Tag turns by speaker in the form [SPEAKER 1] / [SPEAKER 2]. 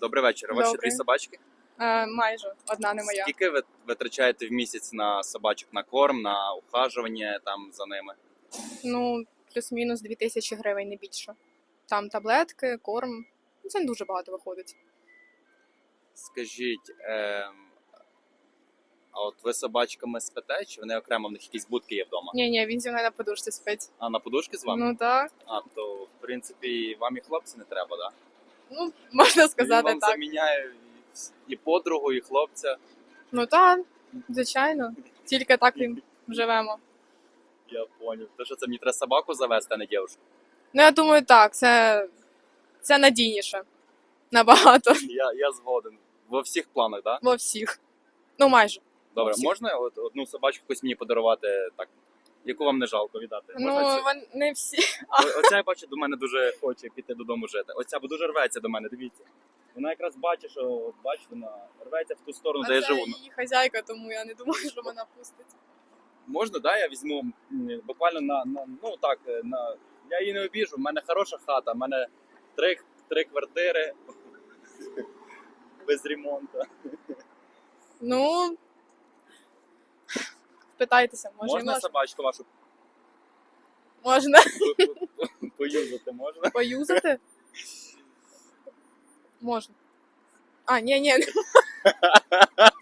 [SPEAKER 1] Добрий вечір. У вас
[SPEAKER 2] Добрий.
[SPEAKER 1] дві собачки?
[SPEAKER 2] Е, майже одна не моя.
[SPEAKER 1] Скільки ви витрачаєте в місяць на собачок на корм, на ухажування там за ними?
[SPEAKER 2] Ну, плюс-мінус 2000 гривень, не більше. Там таблетки, корм. Ну, Це не дуже багато виходить.
[SPEAKER 1] Скажіть, ем, а от ви собачками спите, чи вони окремо в них якісь будки є вдома?
[SPEAKER 2] Ні, ні, він зі мною на подушці спить.
[SPEAKER 1] А на подушки з вами?
[SPEAKER 2] Ну так.
[SPEAKER 1] А то в принципі вам і хлопці не треба, да?
[SPEAKER 2] Ну, можна
[SPEAKER 1] Він
[SPEAKER 2] сказати
[SPEAKER 1] вам
[SPEAKER 2] так.
[SPEAKER 1] заміняє і- подругу, і хлопця.
[SPEAKER 2] Ну так, звичайно. Тільки так і живемо.
[SPEAKER 1] Я поняв. То що це мені треба собаку завести, а не дівчинку?
[SPEAKER 2] Ну, я думаю, так, це, це надійніше. Набагато.
[SPEAKER 1] Я, я згоден. Во всіх планах, так? Да?
[SPEAKER 2] Во всіх. Ну, майже.
[SPEAKER 1] Добре,
[SPEAKER 2] всіх.
[SPEAKER 1] можна от одну собачку якусь мені подарувати так, яку вам не жалко віддати? Можна
[SPEAKER 2] Ну, вон- не всі.
[SPEAKER 1] О- Оця я бачу до мене дуже хоче піти додому жити. Оця бо дуже рветься до мене, дивіться. Вона якраз бачить, що от, бачите, вона рветься в ту сторону, де я
[SPEAKER 2] це
[SPEAKER 1] живу.
[SPEAKER 2] її хазяйка, тому я не думаю, що вона пустить.
[SPEAKER 1] Можна, да, я візьму м, буквально на, на ну так, е, на я її не обіжу. В мене хороша хата, в мене три, три квартири без ремонту.
[SPEAKER 2] Ну, питайтеся, може,
[SPEAKER 1] Можна
[SPEAKER 2] можна.
[SPEAKER 1] собачку вашу
[SPEAKER 2] можна
[SPEAKER 1] по- по- поюзати? Можна?
[SPEAKER 2] поюзати. Можна. А, ні, ні.